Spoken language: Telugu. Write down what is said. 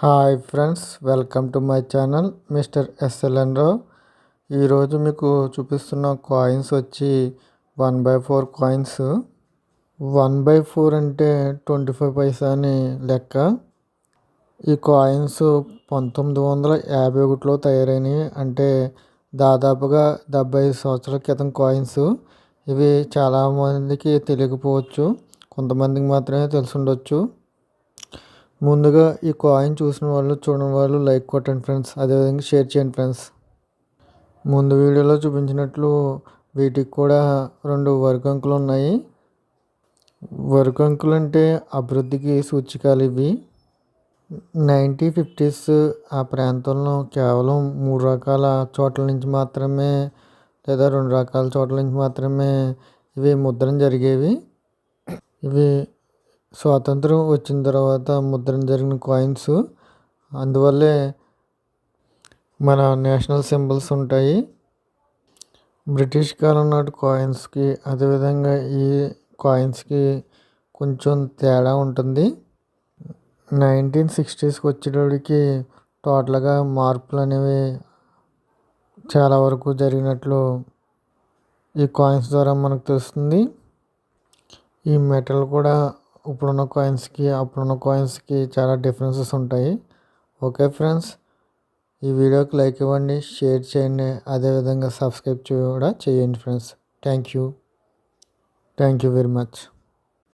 Hi friends welcome to my channel mister SLN Rao. ఈరోజు మీకు చూపిస్తున్న కాయిన్స్ వచ్చి one by four coins. One by four అంటే ట్వంటీ ఫైవ్ పైసా అని లెక్క. ఈ కాయిన్స్ పంతొమ్మిది వందల యాభై ఒకటిలో తయారైనవి అంటే దాదాపుగా డెబ్బై ఐదు సంవత్సరాల క్రితం కాయిన్స్. ఇవి చాలామందికి తెలియకపోవచ్చు. కొంతమందికి మాత్రమే తెలిసి ఉండొచ్చు. ముందుగా ఈ కాయిన్ చూసిన వాళ్ళు చూడని వాళ్ళు లైక్ కొట్టండి ఫ్రెండ్స్ అదేవిధంగా షేర్ చేయండి ఫ్రెండ్స్ ముందు వీడియోలో చూపించినట్లు వీటికి కూడా రెండు వర్గంకులు ఉన్నాయి. వర్గంకులు అంటే అభివృద్ధికి సూచికలు ఇవి. నైంటీ ఫిఫ్టీస్ ఆ ప్రాంతంలో కేవలం మూడు రకాల చోట్ల నుంచి మాత్రమే లేదా రెండు రకాల చోట్ల నుంచి మాత్రమే ఇవి ముద్రణ జరిగేవి. ఇవి స్వాతంత్రం వచ్చిన తర్వాత ముద్రణ జరిగిన కాయిన్స్ అందువల్లే మన నేషనల్ సింబల్స్ ఉంటాయి. బ్రిటిష్ కాలం నాటి కాయిన్స్కి అదేవిధంగా ఈ కాయిన్స్కి కొంచెం తేడా ఉంటుంది. నైన్టీన్ సిక్స్టీస్కి వచ్చేటప్పటికి టోటల్గా మార్పులు అనేవి చాలా వరకు జరిగినట్లు ఈ కాయిన్స్ ద్వారా మనకు తెలుస్తుంది. ఈ మెటల్ కూడా ఇప్పుడున్న కాయిన్స్కి అప్పుడున్న కాయిన్స్కి చాలా డిఫరెన్సెస్ ఉంటాయి. ఓకే ఫ్రెండ్స్ ఈ వీడియోకి లైక్ ఇవ్వండి షేర్ చేయండి అదేవిధంగా సబ్స్క్రైబ్ కూడా చేయండి friends thank you thank you very much